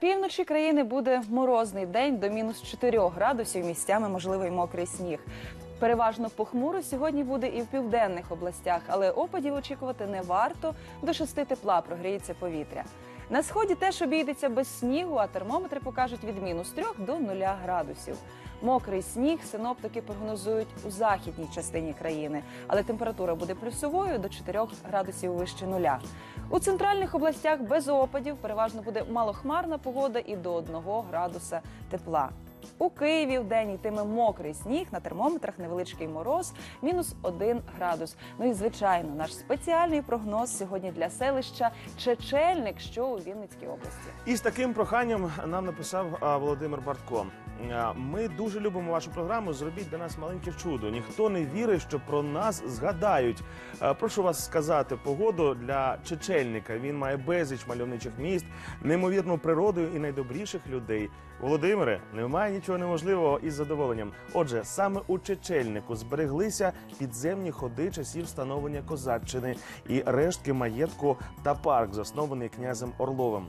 Півночі країни буде морозний день до мінус 4 градусів. Місцями можливий мокрий сніг. Переважно похмуро сьогодні буде і в південних областях, але опадів очікувати не варто. До 6 тепла прогріється повітря. На сході теж обійдеться без снігу, а термометри покажуть від мінус 3 до 0 градусів. Мокрий сніг синоптики прогнозують у західній частині країни, але температура буде плюсовою до 4 градусів вище нуля. У центральних областях без опадів переважно буде малохмарна погода і до 1 градуса тепла. У Києві в день йтиме мокрий сніг, на термометрах невеличкий мороз, мінус 1 градус. Ну і звичайно, наш спеціальний прогноз сьогодні для селища Чечельник, що у Вінницькій області. І з таким проханням нам написав Володимир Бартко. Ми дуже любимо вашу програму. Зробіть для нас маленьке чудо. Ніхто не вірить, що про нас згадають. Прошу вас сказати погоду для чечельника. Він має безліч мальовничих міст, неймовірну природу і найдобріших людей. Володимире, немає нічого неможливого із задоволенням. Отже, саме у Чечельнику збереглися підземні ходи часів становлення козаччини і рештки маєтку та парк, заснований князем Орловим.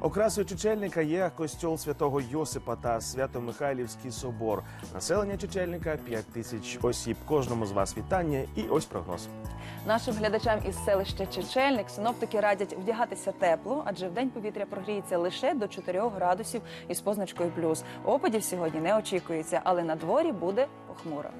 Окрасою Чечельника є костьол святого Йосипа та Свято-Михайлівський собор. Населення Чечельника 5 тисяч осіб. Кожному з вас вітання і ось прогноз. Нашим глядачам із селища Чечельник синоптики радять вдягатися тепло, адже в день повітря прогріється лише до 4 градусів із позначкою плюс. Сьогодні не очікується, але на дворі буде похмуро.